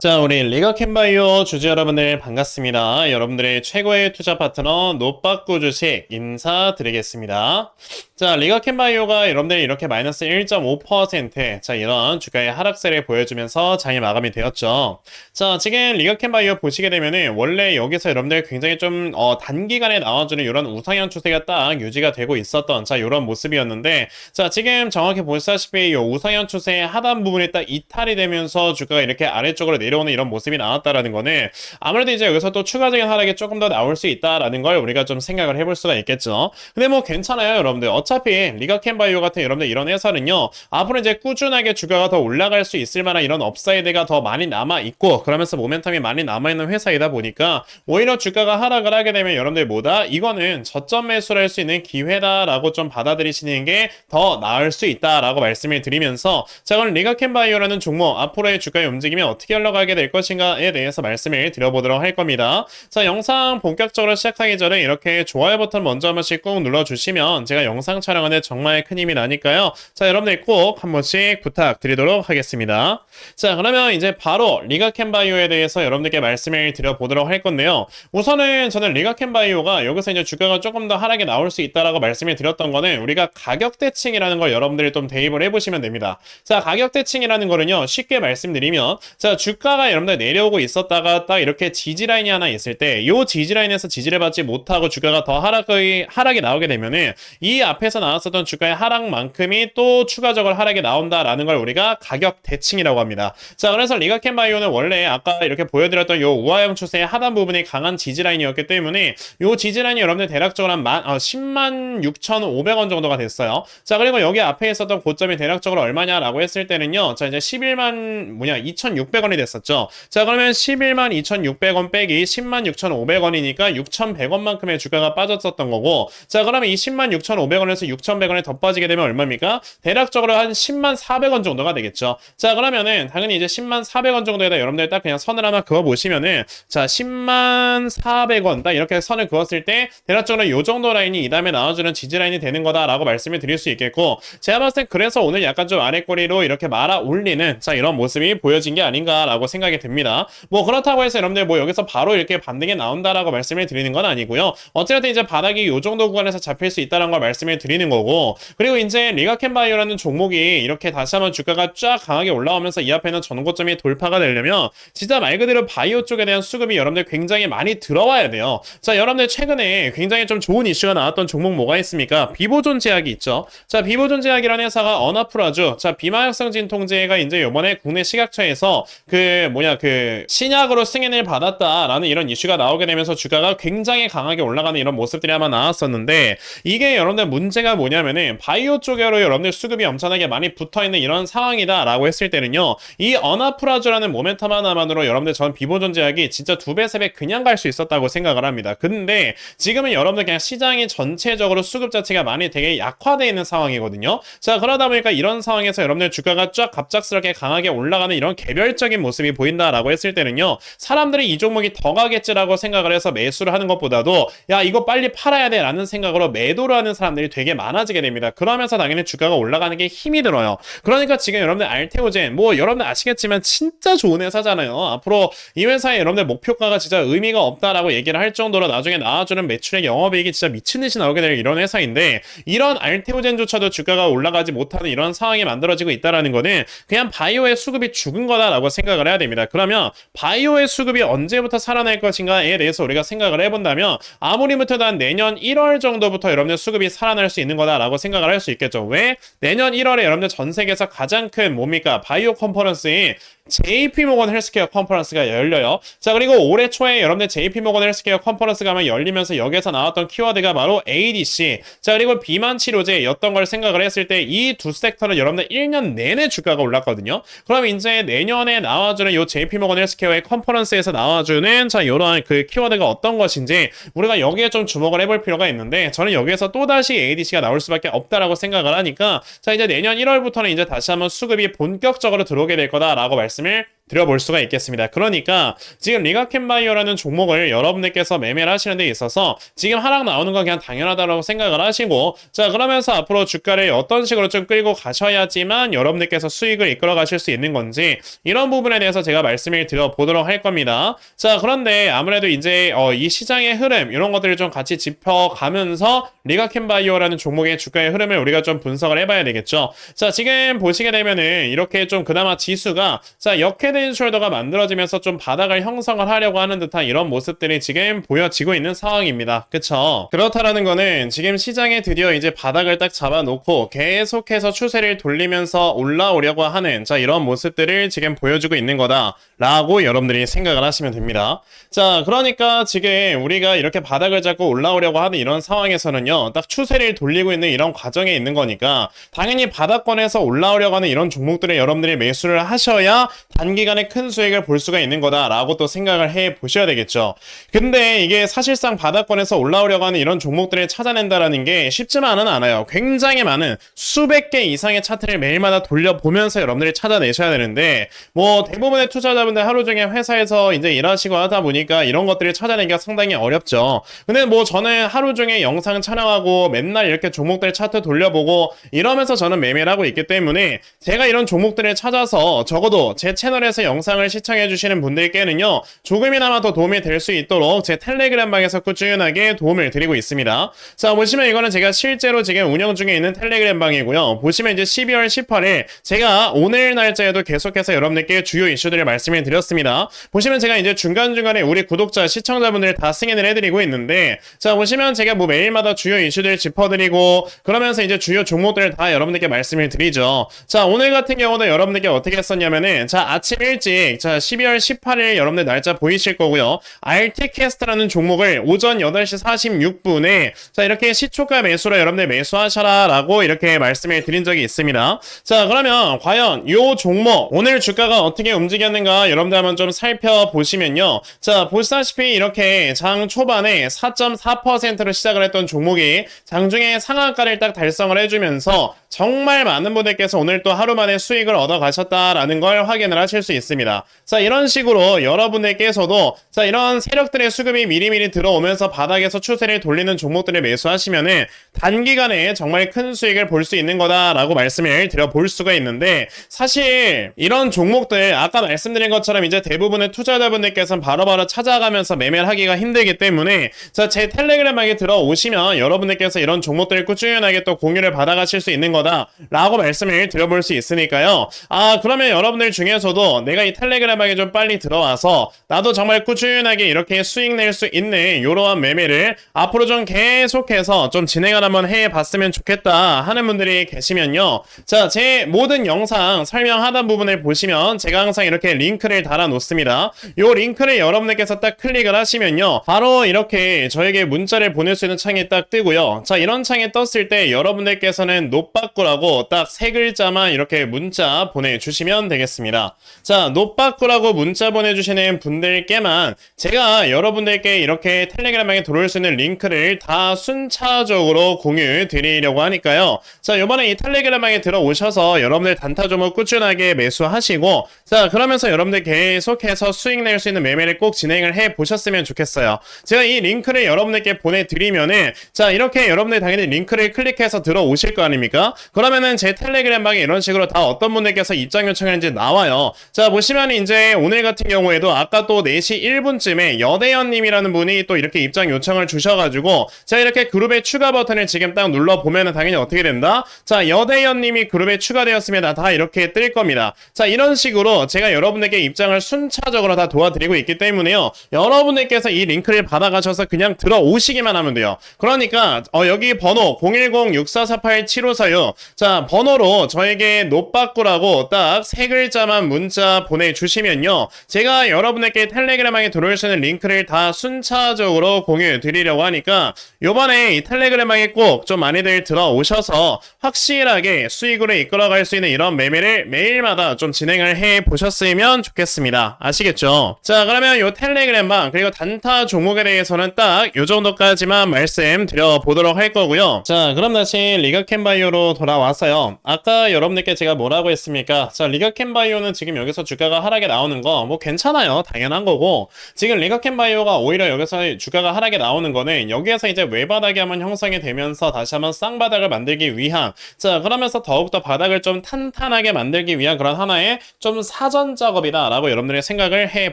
자, 우리 리가 캔바이오 주주 여러분들 반갑습니다. 여러분들의 최고의 투자 파트너 노빠꾸 주식 인사드리겠습니다. 자, 리가 캔바이오가 여러분들이 이렇게 마이너스 1.5% 자, 이런 주가의 하락세를 보여주면서 장이 마감이 되었죠. 자, 지금 리가 캔바이오 보시게 되면은 원래 여기서 여러분들 굉장히 좀 어, 단기간에 나와주는 이런 우상향 추세가 딱 유지가 되고 있었던 자, 이런 모습이었는데 자, 지금 정확히 보시다시피 이 우상향 추세의 하단 부분이 딱 이탈이 되면서 주가가 이렇게 아래쪽으로 내 려오는 이런 모습이 나왔다라는 거는 아무래도 이제 여기서 또 추가적인 하락이 조금 더 나올 수 있다라는 걸 우리가 좀 생각을 해볼 수가 있겠죠. 근데 뭐 괜찮아요, 여러분들. 어차피 리가캔바이오 같은 여러분들 이런 회사는요, 앞으로 이제 꾸준하게 주가가 더 올라갈 수 있을 만한 이런 업사이드가 더 많이 남아 있고, 그러면서 모멘텀이 많이 남아 있는 회사이다 보니까 오히려 주가가 하락을 하게 되면 여러분들 뭐다 이거는 저점 매수를 할 수 있는 기회다라고 좀 받아들이시는 게 더 나을 수 있다라고 말씀을 드리면서 자 그럼 리가캔바이오라는 종목 앞으로의 주가의 움직임이 어떻게 흘러가 게 될 것인가에 대해서 말씀을 드려보도록 할 겁니다. 자 영상 본격적으로 시작하기 전에 이렇게 좋아요 버튼 먼저 한 번씩 꾹 눌러주시면 제가 영상 촬영하는데 정말 큰 힘이 나니까요. 자 여러분들 꼭 한 번씩 부탁드리도록 하겠습니다. 자 그러면 이제 바로 리가캔바이오에 대해서 여러분들께 말씀을 드려보도록 할 건데요. 우선은 저는 리가캔바이오가 여기서 이제 주가가 조금 더 하락이 나올 수 있다라고 말씀을 드렸던 거는 우리가 가격 대칭이라는 걸 여러분들이 좀 대입을 해보시면 됩니다. 자 가격 대칭이라는 거는요 쉽게 말씀드리면 자 주가 가 여러분들 내려오고 있었다가 딱 이렇게 지지라인이 하나 있을 때 이 지지라인에서 지지를 받지 못하고 주가가 더 하락이 하락이 나오게 되면은 이 앞에서 나왔었던 주가의 하락만큼이 또 추가적으로 하락이 나온다라는 걸 우리가 가격 대칭이라고 합니다. 자 그래서 리가캔 바이오는 원래 아까 이렇게 보여드렸던 요 우하형 추세의 하단 부분이 강한 지지라인이었기 때문에 요 지지라인이 여러분들 대략적으로 한 만, 어, 10만 6,500원 정도가 됐어요. 자 그리고 여기 앞에 있었던 고점이 대략적으로 얼마냐라고 했을 때는요. 자 이제 11만 뭐냐 2,600원이 됐 었죠. 자 그러면 11만 2,600원 빼기 10만 6,500원이니까 6,100원만큼의 주가가 빠졌었던 거고 자 그러면 이 10만 6,500원에서 6,100원에 더 빠지게 되면 얼마입니까? 대략적으로 한 10만 400원 정도가 되겠죠. 자 그러면은 당연히 이제 10만 400원 정도에다 여러분들 딱 그냥 선을 하나 그어 보시면은 자 10만 400원 딱 이렇게 선을 그었을 때 대략적으로 요 정도 라인이 이 다음에 나와주는 지지 라인이 되는 거다라고 말씀을 드릴 수 있겠고 제가 봤을 때 그래서 오늘 약간 좀 아랫꼬리로 이렇게 말아 올리는 자 이런 모습이 보여진 게 아닌가라고 생각이 듭니다. 뭐 그렇다고 해서 여러분들 뭐 여기서 바로 이렇게 반등이 나온다라고 말씀을 드리는 건 아니고요. 어쨌든 이제 바닥이 요 정도 구간에서 잡힐 수 있다는 걸 말씀을 드리는 거고 그리고 이제 리가캔바이오라는 종목이 이렇게 다시 한번 주가가 쫙 강하게 올라오면서 이 앞에는 전고점이 돌파가 되려면 진짜 말 그대로 바이오 쪽에 대한 수급이 여러분들 굉장히 많이 들어와야 돼요. 자 여러분들 최근에 굉장히 좀 좋은 이슈가 나왔던 종목 뭐가 있습니까? 비보존 제약이 있죠. 자 비보존 제약이라는 회사가 언어프라주 자 비마약성 진통제가 이제 요번에 국내 식약처에서 그 뭐냐 그 신약으로 승인을 받았다라는 이런 이슈가 나오게 되면서 주가가 굉장히 강하게 올라가는 이런 모습들이 아마 나왔었는데 이게 여러분들 문제가 뭐냐면은 바이오 쪽으로 여러분들 수급이 엄청나게 많이 붙어 있는 이런 상황이다라고 했을 때는요 이 언어프라주라는 모멘텀 하나만으로 여러분들 전 비보존 제약이 진짜 두 배 세 배 그냥 갈 수 있었다고 생각을 합니다. 근데 지금은 여러분들 그냥 시장이 전체적으로 수급 자체가 많이 되게 약화되어 있는 상황이거든요. 자 그러다 보니까 이런 상황에서 여러분들 주가가 쫙 갑작스럽게 강하게 올라가는 이런 개별적인 모습이 보인다라고 했을 때는요 사람들이 이 종목이 더 가겠지라고 생각을 해서 매수를 하는 것보다도 야 이거 빨리 팔아야 돼라는 생각으로 매도를 하는 사람들이 되게 많아지게 됩니다. 그러면서 당연히 주가가 올라가는 게 힘이 들어요. 그러니까 지금 여러분들 알테오젠 뭐 여러분들 아시겠지만 진짜 좋은 회사잖아요. 앞으로 이 회사의 여러분들 목표가가 진짜 의미가 없다라고 얘기를 할 정도로 나중에 나와주는 매출액 영업이익이 진짜 미친 듯이 나오게 될 이런 회사인데 이런 알테오젠조차도 주가가 올라가지 못하는 이런 상황이 만들어지고 있다라는 거는 그냥 바이오의 수급이 죽은 거다라고 생각을 해야 됩니다. 그러면 바이오의 수급이 언제부터 살아날 것인가에 대해서 우리가 생각을 해본다면 아무리 못해도 한 내년 1월 정도부터 여러분들 수급이 살아날 수 있는 거다라고 생각을 할 수 있겠죠. 왜? 내년 1월에 여러분들 전 세계에서 가장 큰 뭡니까? 바이오 컨퍼런스인 JP모건 헬스케어 컨퍼런스가 열려요. 자, 그리고 올해 초에 여러분들 JP모건 헬스케어 컨퍼런스가 아마 열리면서 여기서 나왔던 키워드가 바로 ADC. 자, 그리고 비만 치료제였던 걸 생각을 했을 때 이 두 섹터는 여러분들 1년 내내 주가가 올랐거든요. 그럼 이제 내년에 나와주는 요 JP모건 헬스케어의 컨퍼런스에서 나와주는 자, 요런 그 키워드가 어떤 것인지 우리가 여기에 좀 주목을 해볼 필요가 있는데 저는 여기에서 또다시 ADC가 나올 수밖에 없다라고 생각을 하니까 자, 이제 내년 1월부터는 이제 다시 한번 수급이 본격적으로 들어오게 될 거다라고 말씀 말씀을 드려볼 수가 있겠습니다. 그러니까 지금 리가캔바이오라는 종목을 여러분들께서 매매를 하시는 데 있어서 지금 하락 나오는 건 그냥 당연하다고 생각을 하시고 자 그러면서 앞으로 주가를 어떤 식으로 좀 끌고 가셔야지만 여러분들께서 수익을 이끌어 가실 수 있는 건지 이런 부분에 대해서 제가 말씀을 드려보도록 할 겁니다. 자 그런데 아무래도 이제 어, 이 시장의 흐름 이런 것들을 좀 같이 짚어가면서 리가캔바이오라는 종목의 주가의 흐름을 우리가 좀 분석을 해봐야 되겠죠. 자 지금 보시게 되면은 이렇게 좀 그나마 지수가 자 역 헤드 숄더가 만들어지면서 좀 바닥을 형성을 하려고 하는 듯한 이런 모습들이 지금 보여지고 있는 상황입니다. 그쵸? 그렇다라는 거는 지금 시장에 드디어 이제 바닥을 딱 잡아놓고 계속해서 추세를 돌리면서 올라오려고 하는 자 이런 모습들을 지금 보여주고 있는 거다 라고 여러분들이 생각을 하시면 됩니다. 자 그러니까 지금 우리가 이렇게 바닥을 잡고 올라오려고 하는 이런 상황에서는요 딱 추세를 돌리고 있는 이런 과정에 있는 거니까 당연히 바닥권에서 올라오려고 하는 이런 종목들에 여러분들이 매수를 하셔야 단기 간에 큰 수익을 볼 수가 있는 거다라고 또 생각을 해 보셔야 되겠죠. 근데 이게 사실상 바닥권에서 올라오려고 하는 이런 종목들을 찾아낸다라는 게 쉽지만은 않아요. 굉장히 많은 수백 개 이상의 차트를 매일마다 돌려보면서 여러분들이 찾아내셔야 되는데 뭐 대부분의 투자자분들 하루 종일 회사에서 이제 일하시고 하다 보니까 이런 것들을 찾아내기가 상당히 어렵죠. 근데 뭐 저는 하루 종일 영상 촬영하고 맨날 이렇게 종목들 차트 돌려보고 이러면서 저는 매매를 하고 있기 때문에 제가 이런 종목들을 찾아서 적어도 제 채널에서 영상을 시청해 주시는 분들께는요 조금이나마 더 도움이 될 수 있도록 제 텔레그램 방에서 꾸준하게 도움을 드리고 있습니다. 자 보시면 이거는 제가 실제로 지금 운영 중에 있는 텔레그램 방이고요. 보시면 이제 12월 18일 제가 오늘 날짜에도 계속해서 여러분들께 주요 이슈들을 말씀을 드렸습니다. 보시면 제가 이제 중간중간에 우리 구독자 시청자분들 다 승인을 해드리고 있는데 자 보시면 제가 뭐 매일마다 주요 이슈들 짚어드리고 그러면서 이제 주요 종목들을 다 여러분들께 말씀을 드리죠. 자 오늘 같은 경우도 여러분들께 어떻게 했었냐면은 자 아침 일찍 자 12월 18일 여러분들 날짜 보이실 거고요. RT캐스트라는 종목을 오전 8시 46분에 자 이렇게 시초가 매수로 여러분들 매수하셔라 라고 이렇게 말씀을 드린 적이 있습니다. 자 그러면 과연 요 종목 오늘 주가가 어떻게 움직였는가 여러분들 한번 좀 살펴보시면요. 자 보시다시피 이렇게 장 초반에 4.4%로 시작을 했던 종목이 장중에 상한가를 딱 달성을 해주면서 정말 많은 분들께서 오늘 또 하루 만에 수익을 얻어 가셨다라는 걸 확인을 하실 수 있습니다. 자, 이런 식으로 여러분들께서도 자, 이런 세력들의 수급이 미리미리 들어오면서 바닥에서 추세를 돌리는 종목들을 매수하시면은 단기간에 정말 큰 수익을 볼 수 있는 거다라고 말씀을 드려볼 수가 있는데 사실 이런 종목들 아까 말씀드린 것처럼 이제 대부분의 투자자분들께서는 바로바로 찾아가면서 매매를 하기가 힘들기 때문에 자, 제 텔레그램에 들어오시면 여러분들께서 이런 종목들을 꾸준하게 또 공유를 받아가실 수 있는 거다라고 말씀을 드려볼 수 있으니까요. 아 그러면 여러분들 중에서도 내가 이 텔레그램에 좀 빨리 들어와서 나도 정말 꾸준하게 이렇게 수익 낼 수 있는 이러한 매매를 앞으로 좀 계속해서 좀 진행을 한번 해봤으면 좋겠다 하는 분들이 계시면요. 자 제 모든 영상 설명 하단 부분을 보시면 제가 항상 이렇게 링크를 달아 놓습니다. 요 링크를 여러분들께서 딱 클릭을 하시면요. 바로 이렇게 저에게 문자를 보낼 수 있는 창이 딱 뜨고요. 자 이런 창이 떴을 때 여러분들께서는 노빠꾸라고 딱 세 글자만 이렇게 문자 보내주시면 되겠습니다. 자, 노빠꾸라고 문자 보내주시는 분들께만 제가 여러분들께 이렇게 텔레그램에 들어올 수 있는 링크를 다 순차적으로 공유 드리려고 하니까요. 자, 이번에 이 텔레그램에 들어오셔서 여러분들 단타 종목 꾸준하게 매수하시고 자, 그러면서 여러분들 계속해서 수익 낼 수 있는 매매를 꼭 진행을 해 보셨으면 좋겠어요. 제가 이 링크를 여러분들께 보내드리면은 자, 이렇게 여러분들 당연히 링크를 클릭해서 들어오실 거 아닙니까? 그러면은 제 텔레그램 방에 이런 식으로 다 어떤 분들께서 입장 요청했는지 나와요. 자, 보시면 이제 오늘 같은 경우에도 아까 또 4시 1분쯤에 여대현님이라는 분이 또 이렇게 입장 요청을 주셔가지고 제가 이렇게 그룹에 추가 버튼을 지금 딱 눌러보면은 당연히 어떻게 된다? 자, 여대현님이 그룹에 추가되었으면 다 이렇게 뜰 겁니다. 자, 이런 식으로 제가 여러분들께 입장을 순차적으로 다 도와드리고 있기 때문에요. 여러분들께서 이 링크를 받아가셔서 그냥 들어오시기만 하면 돼요. 그러니까 어, 여기 번호 010-6448-7546 자, 번호로 저에게 노빠꾸라고 딱 세 글자만 문자 보내주시면요. 제가 여러분에게 텔레그램에 들어올 수 있는 링크를 다 순차적으로 공유해 드리려고 하니까 요번에 이 텔레그램에 꼭 좀 많이들 들어오셔서 확실하게 수익으로 이끌어갈 수 있는 이런 매매를 매일마다 좀 진행을 해 보셨으면 좋겠습니다. 아시겠죠? 자, 그러면 요 텔레그램방 그리고 단타 종목에 대해서는 딱 요 정도까지만 말씀드려 보도록 할 거고요. 자, 그럼 다시 리가 캔바이오로 돌아왔어요. 아까 여러분들께 제가 뭐라고 했습니까? 자, 리가 캔바이오는 지금 여기서 여기서 주가가 하락에 나오는 거 뭐 괜찮아요. 당연한 거고 지금 리가캔바이오가 오히려 여기서 주가가 하락에 나오는 거는 여기에서 이제 외바닥이 한번 형성이 되면서 다시 한번 쌍바닥을 만들기 위한 자 그러면서 더욱더 바닥을 좀 탄탄하게 만들기 위한 그런 하나의 좀 사전 작업이다라고 여러분들이 생각을 해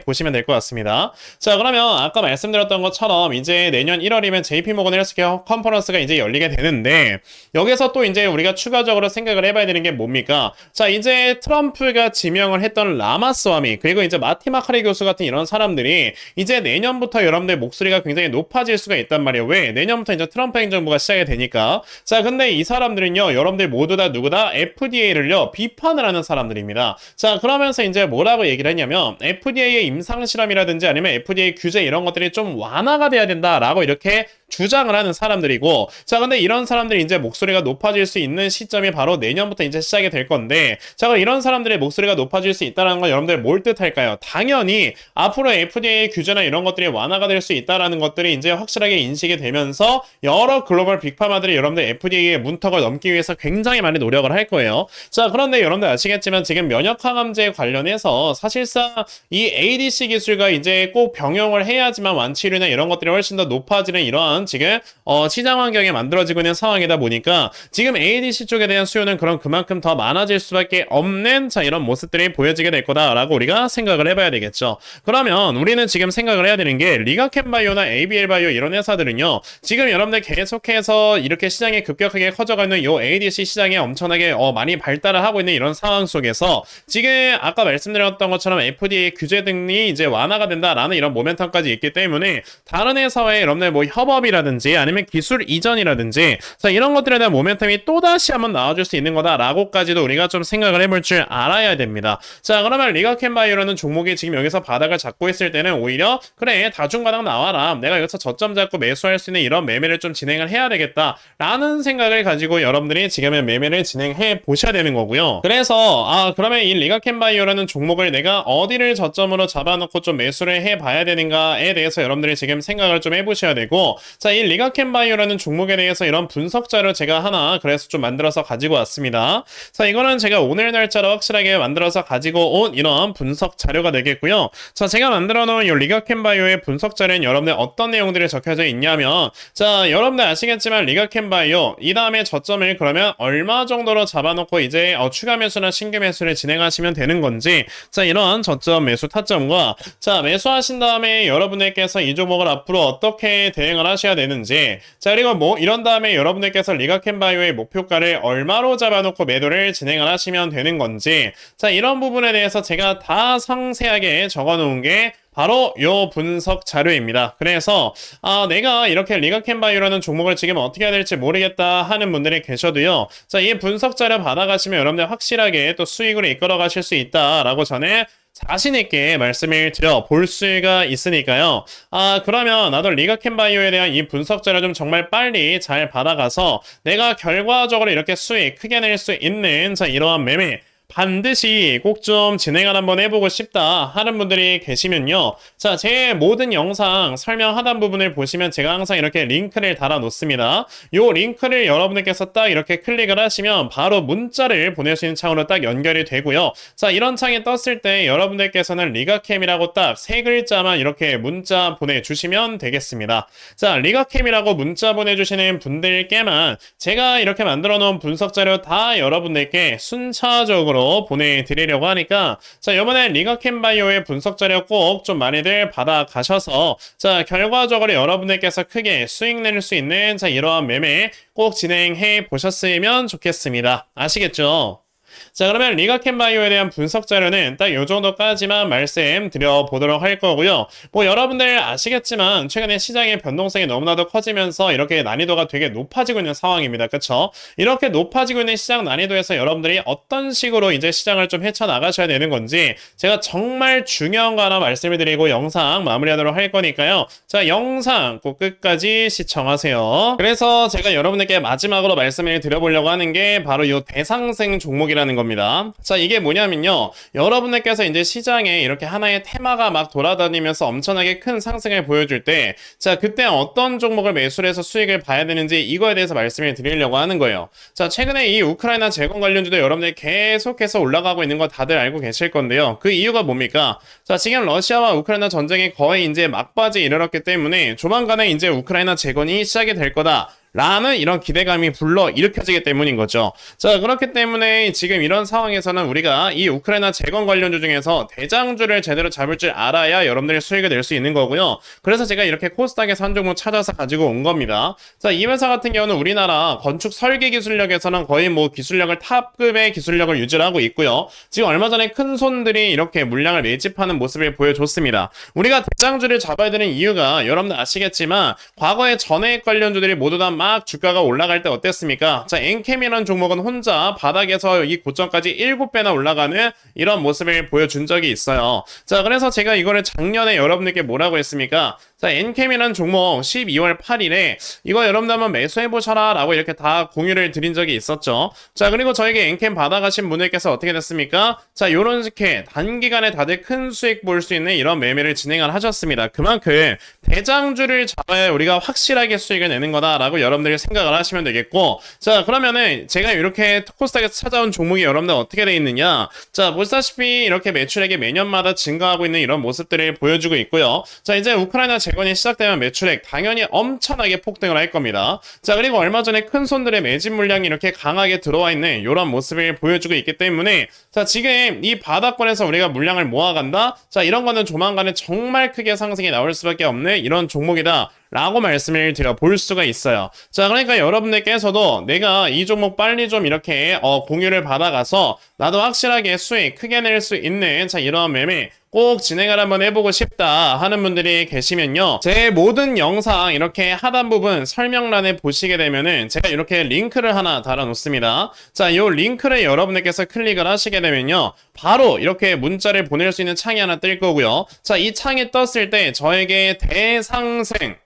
보시면 될 것 같습니다. 자 그러면 아까 말씀드렸던 것처럼 이제 내년 1월이면 JP 모건 헬스케어 컨퍼런스가 이제 열리게 되는데 여기서 또 이제 우리가 추가적으로 생각을 해봐야 되는 게 뭡니까? 자 이제 트럼프가 지명을 했던 라마스와미 그리고 이제 마티 마카리 교수 같은 이런 사람들이 이제 내년부터 여러분들 목소리가 굉장히 높아질 수가 있단 말이에요. 왜? 내년부터 이제 트럼프 행정부가 시작이 되니까. 자 근데 이 사람들은요 여러분들 모두 다 누구 다 FDA를요 비판을 하는 사람들입니다. 자 그러면서 이제 뭐라고 얘기를 했냐면 FDA의 임상 실험이라든지 아니면 FDA 규제 이런 것들이 좀 완화가 돼야 된다라고 이렇게 주장을 하는 사람들이고 자 근데 이런 사람들이 이제 목소리가 높아질 수 있는 시점이 바로 내년부터 이제 시작이 될 건데 자 그럼 이런 사람들의 목소리가 높아질 수 있다는 건 여러분들 뭘 뜻할까요? 당연히 앞으로 FDA 규제나 이런 것들이 완화가 될 수 있다라는 것들이 이제 확실하게 인식이 되면서 여러 글로벌 빅파마들이 여러분들 FDA의 문턱을 넘기 위해서 굉장히 많이 노력을 할 거예요. 자 그런데 여러분들 아시겠지만 지금 면역 항암제 관련해서 사실상 이 ADC 기술과 이제 꼭 병용을 해야지만 완치율이나 이런 것들이 훨씬 더 높아지는 이러한 지금 어, 시장 환경에 만들어지고 있는 상황이다 보니까 지금 ADC 쪽에 대한 수요는 그럼 그만큼 더 많아질 수밖에 없는 자 이런 모습들이 보여지게 될 거다라고 우리가 생각을 해봐야 되겠죠. 그러면 우리는 지금 생각을 해야 되는 게 리가캔바이오나 ABL바이오 이런 회사들은요 지금 여러분들 계속해서 이렇게 시장이 급격하게 커져가는 요 ADC 시장에 엄청나게 어, 많이 발달을 하고 있는 이런 상황 속에서 지금 아까 말씀드렸던 것처럼 FDA 규제 등이 이제 완화가 된다라는 이런 모멘텀까지 있기 때문에 다른 회사와의 여러분들 뭐 협업 이라든지 아니면 기술 이전이라든지 자 이런 것들에 대한 모멘텀이 또다시 한번 나와줄 수 있는 거다라고까지도 우리가 좀 생각을 해볼 줄 알아야 됩니다. 자 그러면 리가캔바이오라는 종목이 지금 여기서 바닥을 잡고 있을 때는 오히려 그래 다중바닥 나와라 내가 여기서 저점 잡고 매수할 수 있는 이런 매매를 좀 진행을 해야 되겠다라는 생각을 가지고 여러분들이 지금의 매매를 진행해 보셔야 되는 거고요. 그래서 아 그러면 이 리가캔바이오라는 종목을 내가 어디를 저점으로 잡아놓고 좀 매수를 해 봐야 되는가에 대해서 여러분들이 지금 생각을 좀 해보셔야 되고 자 이 리가캔바이오라는 종목에 대해서 이런 분석 자료 제가 하나 그래서 좀 만들어서 가지고 왔습니다. 자 이거는 제가 오늘 날짜로 확실하게 만들어서 가지고 온 이런 분석 자료가 되겠고요. 자 제가 만들어 놓은 이 리가캔바이오의 분석 자료는 여러분들 어떤 내용들이 적혀져 있냐면 자 여러분들 아시겠지만 리가캔바이오 이 다음에 저점을 그러면 얼마 정도로 잡아놓고 이제 어, 추가 매수나 신규 매수를 진행하시면 되는 건지 자 이런 저점 매수 타점과 자 매수하신 다음에 여러분들께서 이 종목을 앞으로 어떻게 대응을 하 셔야 되는지 자 그리고 뭐 이런 다음에 여러분들께서 리가캔바이오의 목표가를 얼마로 잡아놓고 매도를 진행을 하시면 되는 건지 자 이런 부분에 대해서 제가 다 상세하게 적어놓은 게 바로 요 분석 자료입니다. 그래서 아 내가 이렇게 리가캔바이오라는 종목을 지금 어떻게 해야 될지 모르겠다 하는 분들이 계셔도요. 자 이 분석 자료 받아가시면 여러분들 확실하게 또 수익으로 이끌어 가실 수 있다라고 전에 자신있게 말씀을 드려 볼 수가 있으니까요. 아, 그러면 나도 리가캔바이오에 대한 이 분석 자료 좀 정말 빨리 잘 받아가서 내가 결과적으로 이렇게 수익 크게 낼 수 있는 자, 이러한 매매 반드시 꼭 좀 진행을 한번 해보고 싶다 하는 분들이 계시면요. 자, 제 모든 영상 설명 하단 부분을 보시면 제가 항상 이렇게 링크를 달아 놓습니다. 요 링크를 여러분들께서 딱 이렇게 클릭을 하시면 바로 문자를 보낼 수 있는 창으로 딱 연결이 되고요. 자, 이런 창이 떴을 때 여러분들께서는 리가캠이라고 딱 세 글자만 이렇게 문자 보내주시면 되겠습니다. 자, 리가캠이라고 문자 보내주시는 분들께만 제가 이렇게 만들어 놓은 분석 자료 다 여러분들께 순차적으로 보내드리려고 하니까 자, 이번에 리가캠바이오의 분석 자료 꼭 좀 많이들 받아가셔서 자, 결과적으로 여러분들께서 크게 수익 낼 수 있는 자, 이러한 매매 꼭 진행해 보셨으면 좋겠습니다. 아시겠죠? 자 그러면 리가캔바이오에 대한 분석 자료는 딱 요 정도까지만 말씀드려 보도록 할 거고요. 뭐 여러분들 아시겠지만 최근에 시장의 변동성이 너무나도 커지면서 이렇게 난이도가 되게 높아지고 있는 상황입니다. 그쵸? 이렇게 높아지고 있는 시장 난이도에서 여러분들이 어떤 식으로 이제 시장을 좀 헤쳐나가셔야 되는 건지 제가 정말 중요한 거 하나 말씀을 드리고 영상 마무리하도록 할 거니까요. 자 영상 꼭 끝까지 시청하세요. 그래서 제가 여러분들께 마지막으로 말씀을 드려보려고 하는 게 바로 이 대상생 종목이라는 있다라는 겁니다. 자, 이게 뭐냐면요. 여러분들께서 이제 시장에 이렇게 하나의 테마가 막 돌아다니면서 엄청나게 큰 상승을 보여줄 때, 자, 그때 어떤 종목을 매수를 해서 수익을 봐야 되는지 이거에 대해서 말씀을 드리려고 하는 거예요. 자, 최근에 이 우크라이나 재건 관련주도 여러분들이 계속해서 올라가고 있는 거 다들 알고 계실 건데요. 그 이유가 뭡니까? 자, 지금 러시아와 우크라이나 전쟁이 거의 이제 막바지에 이르렀기 때문에 조만간에 이제 우크라이나 재건이 시작이 될 거다. 라는 이런 기대감이 불러 일으켜지기 때문인 거죠. 자, 그렇기 때문에 지금 이런 상황에서는 우리가 이 우크라이나 재건 관련주 중에서 대장주를 제대로 잡을 줄 알아야 여러분들이 수익을 낼 수 있는 거고요. 그래서 제가 이렇게 코스닥의 산 종목 찾아서 가지고 온 겁니다. 자, 이 회사 같은 경우는 우리나라 건축 설계 기술력에서는 거의 뭐 기술력을 탑급의 기술력을 유지하고 있고요. 지금 얼마 전에 큰 손들이 이렇게 물량을 매집하는 모습을 보여줬습니다. 우리가 대장주를 잡아야 되는 이유가 여러분들 아시겠지만 과거에 전해액 관련주들이 모두 다막 주가가 올라갈 때 어땠습니까? 자, 엔캠이라는 종목은 혼자 바닥에서 이 고점까지 7배나 올라가는 이런 모습을 보여준 적이 있어요. 자, 그래서 제가 이거를 작년에 여러분들께 뭐라고 했습니까? 자, 엔캠이라는 종목 12월 8일에 이거 여러분들 한번 매수해보셔라 라고 이렇게 다 공유를 드린 적이 있었죠. 자, 그리고 저에게 엔캠 받아가신 분들께서 어떻게 됐습니까? 자, 요런 식의 단기간에 다들 큰 수익 볼 수 있는 이런 매매를 진행을 하셨습니다. 그만큼 대장주를 잡아야 우리가 확실하게 수익을 내는 거다라고 여러분들이 생각을 하시면 되겠고 자, 그러면은 제가 이렇게 코스닥에서 찾아온 종목이 여러분들 어떻게 돼 있느냐 자, 보시다시피 이렇게 매출액이 매년마다 증가하고 있는 이런 모습들을 보여주고 있고요. 자, 이제 우크라이나 재건이 시작되면 매출액 당연히 엄청나게 폭등을 할 겁니다. 자, 그리고 얼마 전에 큰 손들의 매집 물량이 이렇게 강하게 들어와 있는 이런 모습을 보여주고 있기 때문에 자, 지금 이 바닥권에서 우리가 물량을 모아간다? 자, 이런 거는 조만간에 정말 크게 상승이 나올 수밖에 없는 이런 종목이다. 라고 말씀을 드려 볼 수가 있어요. 자, 그러니까 여러분들께서도 내가 이 종목 빨리 좀 이렇게 어, 공유를 받아가서 나도 확실하게 수익 크게 낼 수 있는 자, 이런 매매 꼭 진행을 한번 해보고 싶다 하는 분들이 계시면요. 제 모든 영상 이렇게 하단 부분 설명란에 보시게 되면은 제가 이렇게 링크를 하나 달아 놓습니다. 자, 이 링크를 여러분들께서 클릭을 하시게 되면요. 바로 이렇게 문자를 보낼 수 있는 창이 하나 뜰 거고요. 자, 이 창이 떴을 때 저에게 대상생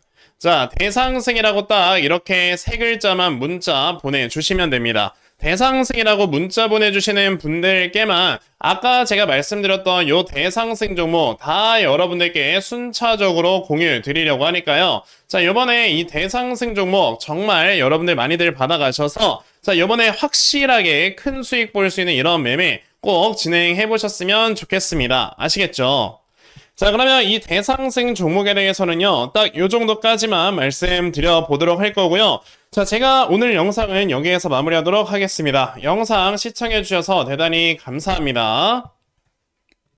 자, 대상생이라고 딱 이렇게 세 글자만 문자 보내주시면 됩니다. 대상생이라고 문자 보내주시는 분들께만 아까 제가 말씀드렸던 요 대상생 종목 다 여러분들께 순차적으로 공유 드리려고 하니까요. 자, 요번에 이 대상생 종목 정말 여러분들 많이들 받아가셔서 자, 요번에 확실하게 큰 수익 볼 수 있는 이런 매매 꼭 진행해 보셨으면 좋겠습니다. 아시겠죠? 자, 그러면 이 대상생 종목에 대해서는요, 딱 요 정도까지만 말씀드려 보도록 할 거고요. 자, 제가 오늘 영상은 여기에서 마무리하도록 하겠습니다. 영상 시청해 주셔서 대단히 감사합니다.